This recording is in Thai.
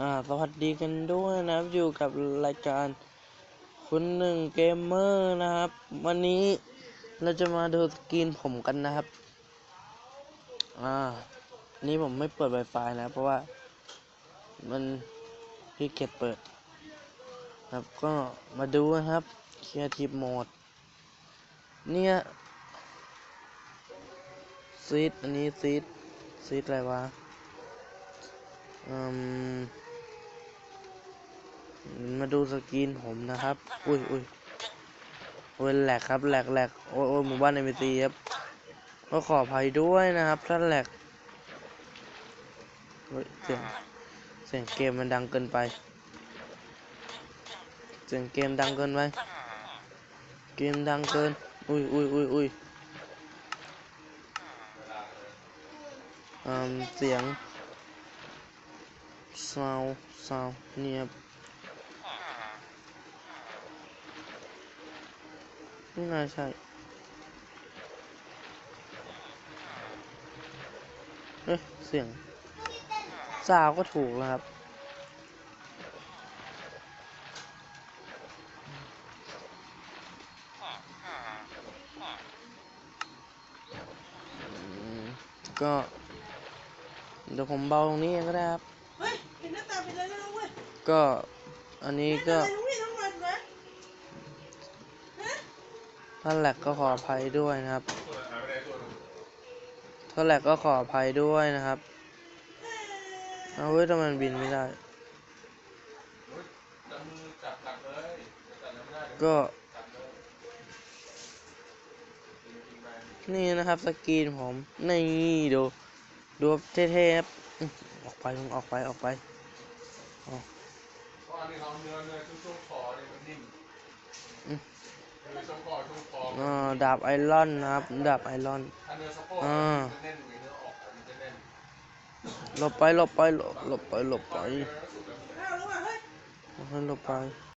อ่าสวัสดีกันด้วยนะครับ อยู่กับรายการคุณหนึ่งเกมเมอร์นะครับ วันนี้เราจะมาดูสกรีนผมกันนะครับ อ่า นี่ผมไม่เปิด Wi-Fi นะ เพราะว่ามันพี่เกียจเปิด ครับก็มาดูนะครับ Creative Mode เนี่ยซีดอันนี้ซีดซีดอะไรวะอื มาดูสกรีนผมนะครับ อุ้ยอุ้ยโอ้ยแหลกครับแหลกแหลกโอ้ยโอ้ยหมู่บ้านในเมตีครับ ก็ขออภัยด้วยนะครับ ถ้าแหลกเสียงเสียงเกมมันดังเกินไป เสียงเกมดังเกินไป เกมดังเกิน อุ้ยอุ้ยอุ้ยอุ้ยอืมเสียง ซาวซาวนี่ครับ ไม่น่าใช่เอ๊ะเสียงซาวก็ถูกแล้วครับอืมก็เดี๋ยวผมเบาตรงนี้เองก็ได้ครับ เฮ้ยเห็นหน้าตาเป็นไรแล้วนะเว้ย ก็อันนี้เป็นก็ อะไรทั้งวี่ทั้งวันวะฮะ ถ้าแหลกก็ขออภัยด้วยนะครับ ถ้าแหลกก็ขออภัยด้วยนะครับ เอาเว้ยทำไมมันบินไม่ได้ ก็ นี่นะครับสกรีนผม นี่ดู ดูเท่ๆครับ ออกไปมึงออกไปออกไปอันนี้เขาเนื้อ อช่วงช่วงคอเนี่ยมันนิ่มอืมเนื้อช่วงคอช่วงคออ่าดาบไอรอนนะครับ ดาบไอรอนถ้าเนื้อสะโพกอ่ามันจะแน่นกว่าเนื้อออกมันจะแน่นหลบไปหลบไปหลบหลบไปหลบไปอ้าวแล้วว่ะเฮ้ยให้หลบไป